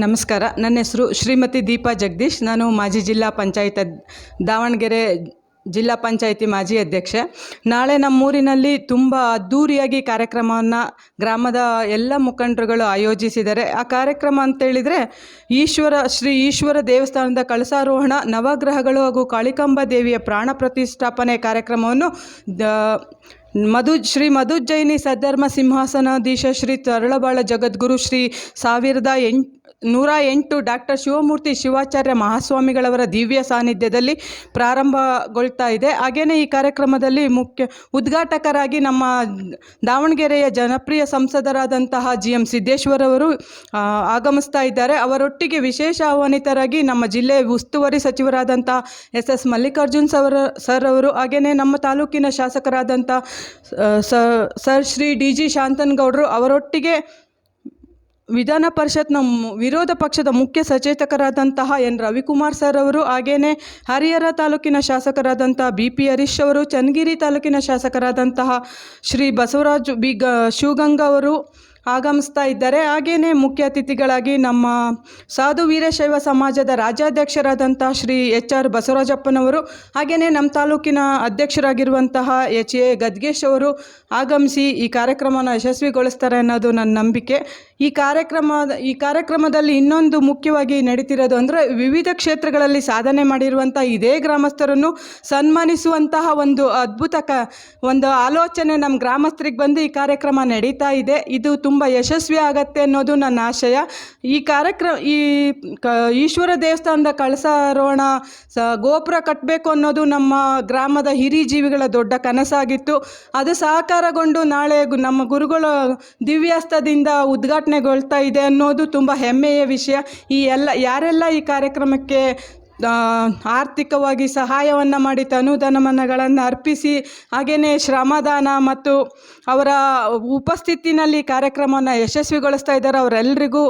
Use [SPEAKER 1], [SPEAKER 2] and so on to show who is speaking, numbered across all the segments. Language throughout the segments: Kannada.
[SPEAKER 1] ನಮಸ್ಕಾರ. ನನ್ನ ಹೆಸರು ಶ್ರೀಮತಿ ದೀಪಾ ಜಗದೀಶ್. ನಾನು ಮಾಜಿ ಜಿಲ್ಲಾ ಪಂಚಾಯತ್ ದಾವಣಗೆರೆ ಜಿಲ್ಲಾ ಪಂಚಾಯಿತಿ ಮಾಜಿ ಅಧ್ಯಕ್ಷೆ. ನಾಳೆ ನಮ್ಮೂರಿನಲ್ಲಿ ತುಂಬ ಅದ್ಧೂರಿಯಾಗಿ ಕಾರ್ಯಕ್ರಮವನ್ನು ಗ್ರಾಮದ ಎಲ್ಲ ಮುಖಂಡರುಗಳು ಆಯೋಜಿಸಿದ್ದಾರೆ ಆ ಕಾರ್ಯಕ್ರಮ ಅಂತೇಳಿದರೆ ಈಶ್ವರ, ಶ್ರೀ ಈಶ್ವರ ದೇವಸ್ಥಾನದ ಕಳಸಾರೋಹಣ, ನವಗ್ರಹಗಳು ಹಾಗೂ ಕಾಳಿಕಾಂಬ ದೇವಿಯ ಪ್ರಾಣ ಪ್ರತಿಷ್ಠಾಪನೆ ಕಾರ್ಯಕ್ರಮವನ್ನು ಮಧು, ಶ್ರೀ ಮಧುಜೈನಿ ಸದ್ಧರ್ಮ ಸಿಂಹಾಸನಾಧೀಶ ಶ್ರೀ ತರಳಬಾಳ ಜಗದ್ಗುರು ಶ್ರೀ ಸಾವಿರದ ಎಂಟು ನೂರ ಎಂಟು ಡಾಕ್ಟರ್ ಶಿವಮೂರ್ತಿ ಶಿವಾಚಾರ್ಯ ಮಹಾಸ್ವಾಮಿಗಳವರ ದಿವ್ಯ ಸಾನ್ನಿಧ್ಯದಲ್ಲಿ ಪ್ರಾರಂಭಗೊಳ್ತಾ ಇದೆ. ಹಾಗೆಯೇ ಈ ಕಾರ್ಯಕ್ರಮದಲ್ಲಿ ಮುಖ್ಯ ಉದ್ಘಾಟಕರಾಗಿ ನಮ್ಮ ದಾವಣಗೆರೆಯ ಜನಪ್ರಿಯ ಸಂಸದರಾದಂತಹ ಜಿ ಎಂ ಸಿದ್ದೇಶ್ವರವರು ಆಗಮಿಸ್ತಾ ಇದ್ದಾರೆ. ಅವರೊಟ್ಟಿಗೆ ವಿಶೇಷ ಆಹ್ವಾನಿತರಾಗಿ ನಮ್ಮ ಜಿಲ್ಲೆಯ ಉಸ್ತುವಾರಿ ಸಚಿವರಾದಂಥ ಎಸ್ ಎಸ್ ಮಲ್ಲಿಕಾರ್ಜುನ್ ಸವರ, ಸರ್ ಅವರು ಹಾಗೆಯೇ ನಮ್ಮ ತಾಲೂಕಿನ ಶಾಸಕರಾದಂಥ ಸರ್ ಶ್ರೀ ಡಿ ಜಿ ಶಾಂತನಗೌಡರು ಅವರೊಟ್ಟಿಗೆ ವಿಧಾನ ಪರಿಷತ್ನ ವಿರೋಧ ಪಕ್ಷದ ಮುಖ್ಯ ಸಚೇತಕರಾದಂತಹ ಎನ್. ರವಿಕುಮಾರ್ ಸರ್ ಅವರು ಹಾಗೇನೆ ಹರಿಹರ ತಾಲೂಕಿನ ಶಾಸಕರಾದಂತಹ ಬಿ. ಪಿ. ಹರೀಶ್ ಅವರು, ಚನ್ನಗಿರಿ ತಾಲೂಕಿನ ಶಾಸಕರಾದಂತಹ ಶ್ರೀ ಬಸವರಾಜ್ ಬಿ. ಗ, ಶಿವಗಂಗಾ ಅವರು ಆಗಮಿಸ್ತಾ ಇದ್ದಾರೆ. ಹಾಗೇನೆ ಮುಖ್ಯ ಅತಿಥಿಗಳಾಗಿ ನಮ್ಮ ಸಾಧು ವೀರಶೈವ ಸಮಾಜದ ರಾಜ್ಯಾಧ್ಯಕ್ಷರಾದಂತಹ ಶ್ರೀ ಎಚ್. ಆರ್. ಬಸವರಾಜಪ್ಪನವರು ಹಾಗೆಯೇ ನಮ್ಮ ತಾಲೂಕಿನ ಅಧ್ಯಕ್ಷರಾಗಿರುವಂತಹ ಎಚ್. ಎ. ಗದ್ಗೇಶ್ ಅವರು ಆಗಮಿಸಿ ಈ ಕಾರ್ಯಕ್ರಮನ ಯಶಸ್ವಿಗೊಳಿಸ್ತಾರೆ ಅನ್ನೋದು ನನ್ನ ನಂಬಿಕೆ. ಈ ಕಾರ್ಯಕ್ರಮ ಈ ಕಾರ್ಯಕ್ರಮದಲ್ಲಿ ಇನ್ನೊಂದು ಮುಖ್ಯವಾಗಿ ನಡೀತಿರೋದು ಅಂದರೆ ವಿವಿಧ ಕ್ಷೇತ್ರಗಳಲ್ಲಿ ಸಾಧನೆ ಮಾಡಿರುವಂಥ ಇದೇ ಗ್ರಾಮಸ್ಥರನ್ನು ಸನ್ಮಾನಿಸುವಂತಹ ಒಂದು ಅದ್ಭುತ ಕ, ಒಂದು ಆಲೋಚನೆ ನಮ್ಮ ಗ್ರಾಮಸ್ಥರಿಗೆ ಬಂದು ಈ ಕಾರ್ಯಕ್ರಮ ನಡೀತಾ ಇದೆ. ಇದು ತುಂಬ ಯಶಸ್ವಿ ಆಗತ್ತೆ ಅನ್ನೋದು ನನ್ನ ಆಶಯ. ಈ ಕಾರ್ಯಕ್ರಮ ಈ ಕ, ಈಶ್ವರ ದೇವಸ್ಥಾನದ ಕಳಸಾರೋಹಣ ಸ, ಗೋಪುರ ಕಟ್ಟಬೇಕು ಅನ್ನೋದು ನಮ್ಮ ಗ್ರಾಮದ ಹಿರಿ ಜೀವಿಗಳ ದೊಡ್ಡ ಕನಸಾಗಿತ್ತು. ಅದು ಸಹಕಾರಗೊಂಡು ನಾಳೆ ನಮ್ಮ ಗುರುಗಳ ದಿವ್ಯಾಸ್ತದಿಂದ ಉದ್ಘಾಟನೆಗೊಳ್ತಾ ಇದೆ ಅನ್ನೋದು ತುಂಬ ಹೆಮ್ಮೆಯ ವಿಷಯ. ಈ ಎಲ್ಲ ಯಾರೆಲ್ಲ ಈ ಕಾರ್ಯಕ್ರಮಕ್ಕೆ ಆ, ಆರ್ಥಿಕವಾಗಿ ಸಹಾಯವನ್ನು ಮಾಡಿ ತನುಧನಮನಗಳನ್ನು ಅರ್ಪಿಸಿ ಹಾಗೆಯೇ ಶ್ರಮದಾನ ಮತ್ತು ಅವರ ಉಪಸ್ಥಿತಿನಲ್ಲಿ ಕಾರ್ಯಕ್ರಮವನ್ನು ಯಶಸ್ವಿಗೊಳಿಸ್ತಾ ಇದ್ದಾರೆ ಅವರೆಲ್ಲರಿಗೂ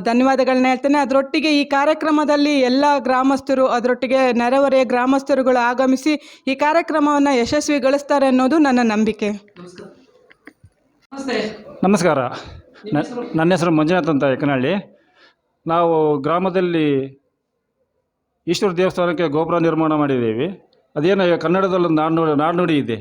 [SPEAKER 1] ಧನ್ಯವಾದಗಳನ್ನ ಹೇಳ್ತೇನೆ. ಅದರೊಟ್ಟಿಗೆ ಈ ಕಾರ್ಯಕ್ರಮದಲ್ಲಿ ಎಲ್ಲ ಗ್ರಾಮಸ್ಥರು ಅದರೊಟ್ಟಿಗೆ ನೆರೆಹೊರೆಯ ಗ್ರಾಮಸ್ಥರುಗಳು ಆಗಮಿಸಿ ಈ ಕಾರ್ಯಕ್ರಮವನ್ನು ಯಶಸ್ವಿಗೊಳಿಸ್ತಾರೆ ಅನ್ನೋದು ನನ್ನ ನಂಬಿಕೆ.
[SPEAKER 2] ನಮಸ್ಕಾರ. ನನ್ನ ಹೆಸರು ಮಂಜುನಾಥ್ ಅಂತ ಯಕನಹಳ್ಳಿ. ನಾವು ಗ್ರಾಮದಲ್ಲಿ ಈಶ್ವರ ದೇವಸ್ಥಾನಕ್ಕೆ ಗೋಪುರ ನಿರ್ಮಾಣ ಮಾಡಿದ್ದೀವಿ. ಅದೇನು ಕನ್ನಡದಲ್ಲಿ ನಾಣ್ಣುಡಿ ನಾಣ್ಣುಡಿ ಇದೆ.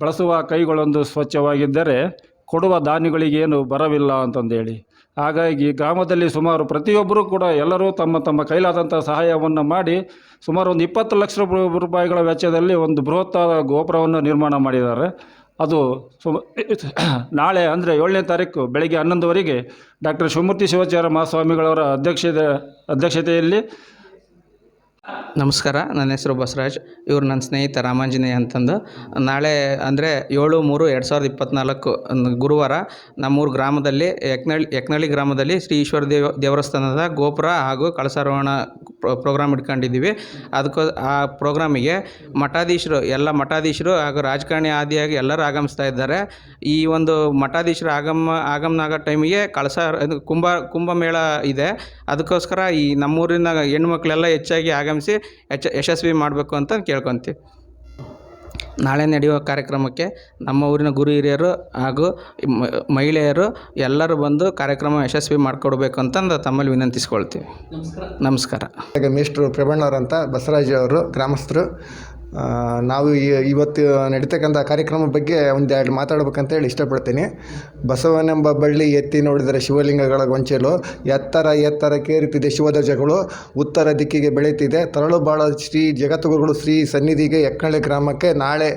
[SPEAKER 2] ಬಳಸುವ ಕೈಗಳೊಂದು ಸ್ವಚ್ಛವಾಗಿದ್ದರೆ ಕೊಡುವ ದಾನಿಗಳಿಗೇನು ಬರವಿಲ್ಲ ಅಂತಂದೇಳಿ. ಹಾಗಾಗಿ ಗ್ರಾಮದಲ್ಲಿ ಸುಮಾರು ಪ್ರತಿಯೊಬ್ಬರೂ ಕೂಡ ಎಲ್ಲರೂ ತಮ್ಮ ತಮ್ಮ ಕೈಲಾದಂಥ ಸಹಾಯವನ್ನು ಮಾಡಿ ಸುಮಾರು ಒಂದು ಇಪ್ಪತ್ತು ಲಕ್ಷ ರೂಪಾಯಿಗಳ ವೆಚ್ಚದಲ್ಲಿ ಒಂದು ಬೃಹತ್ತಾದ ಗೋಪುರವನ್ನು ನಿರ್ಮಾಣ ಮಾಡಿದ್ದಾರೆ. ಅದು ಸುಮ ನಾಳೆ ಅಂದರೆ ಏಳನೇ ತಾರೀಕು ಬೆಳಗ್ಗೆ ಹನ್ನೊಂದುವರೆಗೆ ಡಾಕ್ಟರ್ ಶಿವಮೂರ್ತಿ ಶಿವಾಚಾರ್ಯ ಮಹಾಸ್ವಾಮಿಗಳವರ ಅಧ್ಯಕ್ಷತೆ ಅಧ್ಯಕ್ಷತೆಯಲ್ಲಿ
[SPEAKER 3] ನಮಸ್ಕಾರ, ನನ್ನ ಹೆಸರು ಬಸವರಾಜ್. ಇವರು ನನ್ನ ಸ್ನೇಹಿತ ರಾಮಾಂಜನೇಯ ಅಂತಂದು. ನಾಳೆ ಅಂದರೆ ಏಳು ಮೂರು ಎರಡು ಸಾವಿರದ ಇಪ್ಪತ್ತ್ನಾಲ್ಕು ಗುರುವಾರ ನಮ್ಮೂರು ಗ್ರಾಮದಲ್ಲಿ ಯಕ್ನಳ್ಳಿ ಯಕ್ನಳ್ಳಿ ಗ್ರಾಮದಲ್ಲಿ ಶ್ರೀ ಈಶ್ವರ ದೇವ ದೇವಸ್ಥಾನದ ಗೋಪುರ ಹಾಗೂ ಕಳಸಾರೋಹಣ ಪ್ರೋಗ್ರಾಮ್ ಇಟ್ಕೊಂಡಿದ್ದೀವಿ. ಅದಕ್ಕೋ ಆ ಪ್ರೋಗ್ರಾಮಿಗೆ ಮಠಾಧೀಶರು, ಎಲ್ಲ ಮಠಾಧೀಶರು ಹಾಗೂ ರಾಜಕಾರಣಿ ಆದಿಯಾಗಿ ಎಲ್ಲರೂ ಆಗಮಿಸ್ತಾ ಇದ್ದಾರೆ. ಈ ಒಂದು ಮಠಾಧೀಶರು ಆಗಮ ಆಗಮನ ಆಗೋ ಟೈಮಿಗೆ ಕಳಸ ಕುಂಭ, ಕುಂಭಮೇಳ ಇದೆ. ಅದಕ್ಕೋಸ್ಕರ ಈ ನಮ್ಮೂರಿನ ಹೆಣ್ಮಕ್ಳೆಲ್ಲ ಹೆಚ್ಚಾಗಿ ಆಗಮಿಸಿ ಯಶ ಯಶಸ್ವಿ ಮಾಡಬೇಕು ಅಂತ ಕೇಳ್ಕೊತೀವಿ. ನಾಳೆ ನಡೆಯುವ ಕಾರ್ಯಕ್ರಮಕ್ಕೆ ನಮ್ಮ ಊರಿನ ಗುರು ಹಿರಿಯರು ಹಾಗೂ ಮಹಿಳೆಯರು ಎಲ್ಲರೂ ಬಂದು ಕಾರ್ಯಕ್ರಮ ಯಶಸ್ವಿ ಮಾಡಿಕೊಡ್ಬೇಕು ಅಂತಂದು ತಮ್ಮಲ್ಲಿ ವಿನಂತಿಸ್ಕೊಳ್ತೀವಿ. ನಮಸ್ಕಾರ.
[SPEAKER 4] ಹಾಗೆ ಮೇಷ್ಟ್ರು ಪ್ರಬಣ್ಣವ್ರಂತ ಬಸವರಾಜ್ ಅವರು ಗ್ರಾಮಸ್ಥರು. ನಾವು ಇವತ್ತು ನಡೀತಕ್ಕಂಥ ಕಾರ್ಯಕ್ರಮ ಬಗ್ಗೆ ಒಂದೆರಡು ಮಾತಾಡ್ಬೇಕಂತೇಳಿ ಇಷ್ಟಪಡ್ತೀನಿ. ಬಸವನೆಂಬ ಬಳ್ಳಿ ಎತ್ತಿ ನೋಡಿದರೆ ಶಿವಲಿಂಗಗಳ ಗೊಂಚಲು, ಎತ್ತರ ಎತ್ತರ ಕೇರುತ್ತಿದೆ ಶಿವಧ್ವಜಗಳು, ಉತ್ತರ ದಿಕ್ಕಿಗೆ ಬೆಳೆಯುತ್ತಿದೆ. ತರಳು ಬಾಳ ಶ್ರೀ ಜಗದ್ಗುರುಗಳು ಶ್ರೀ ಸನ್ನಿಧಿಗೆ ಎಕ್ಕಳೆ ಗ್ರಾಮಕ್ಕೆ ನಾಳೆ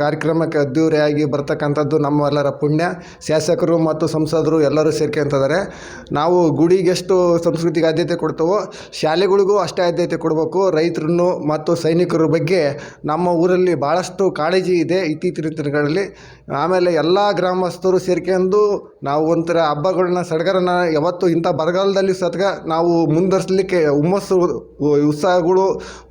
[SPEAKER 4] ಕಾರ್ಯಕ್ರಮಕ್ಕೆ ಅದ್ದೂರಿಯಾಗಿ ಬರ್ತಕ್ಕಂಥದ್ದು ನಮ್ಮೆಲ್ಲರ ಪುಣ್ಯ. ಶಾಸಕರು ಮತ್ತು ಸಂಸದರು ಎಲ್ಲರೂ ಸೇರ್ಕೊಂತಿದ್ದಾರೆ ನಾವು ಗುಡಿಗೆಷ್ಟು ಸಂಸ್ಕೃತಿಗೆ ಆದ್ಯತೆ ಕೊಡ್ತೇವೋ, ಶಾಲೆಗಳಿಗೂ ಅಷ್ಟೇ ಆದ್ಯತೆ ಕೊಡಬೇಕು. ರೈತರನ್ನು ಮತ್ತು ಸೈನಿಕರ ಬಗ್ಗೆ ನಮ್ಮ ಊರಲ್ಲಿ ಭಾಳಷ್ಟು ಕಾಳಜಿ ಇದೆ ಇತ್ತೀಚಿನ ದಿನಗಳಲ್ಲಿ. ಆಮೇಲೆ ಎಲ್ಲ ಗ್ರಾಮಸ್ಥರು ಸೇರ್ಕೊಂಡು ನಾವು ಒಂಥರ ಹಬ್ಬಗಳನ್ನ ಸಡಗರನ ಯಾವತ್ತು ಇಂಥ ಬರಗಾಲದಲ್ಲಿ ಸತ್ಗ ನಾವು ಮುಂದುವರಿಸಲಿಕ್ಕೆ ಹುಮ್ಮಸ್ಸು, ಉತ್ಸಾಹಗಳು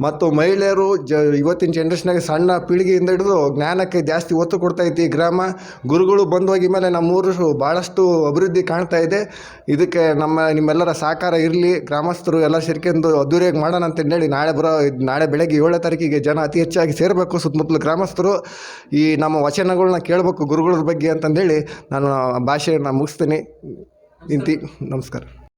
[SPEAKER 4] ಮತ್ತು ಮಹಿಳೆಯರು ಜ, ಇವತ್ತಿನ ಜನ್ರೇಷನ್ನಾಗ ಸಣ್ಣ ಪೀಳಿಗೆಯಿಂದ ಹಿಡಿದು ಜ್ಞಾನಕ್ಕೆ ಜಾಸ್ತಿ ಒತ್ತು ಕೊಡ್ತಾ ಈ ಗ್ರಾಮ. ಗುರುಗಳು ಬಂದು ಹೋಗಿ ಮೇಲೆ ನಮ್ಮೂರು ಭಾಳಷ್ಟು ಅಭಿವೃದ್ಧಿ ಕಾಣ್ತಾ ಇದೆ. ಇದಕ್ಕೆ ನಮ್ಮ ನಿಮ್ಮೆಲ್ಲರ ಸಹಕಾರ ಇರಲಿ. ಗ್ರಾಮಸ್ಥರು ಎಲ್ಲ ಸೇರ್ಕೊಂಡು ಅದ್ದೂರಿಯಾಗಿ ಮಾಡೋಣ ಅಂತ ಹೇಳಿ ನಾಳೆ ಬರೋ, ನಾಳೆ ಬೆಳಗ್ಗೆ ಏಳನೇ ತಾರೀಕಿಗೆ ಜನ ಅತಿ ಹೆಚ್ಚಾಗಿ ಸೇರಬೇಕು ಸುತ್ತಮುತ್ತಲು ಗ್ರಾಮಸ್ಥರು. ಈ ನಮ್ಮ ವಚನಗಳನ್ನ ಕೇಳಬೇಕು ಗುರುಗಳ ಬಗ್ಗೆ ಅಂತಂದೇಳಿ ನಾನು ಭಾಷೆಯನ್ನು ಮುಗಿಸ್ತೀನಿ. ಇಂತಿ ನಮಸ್ಕಾರ.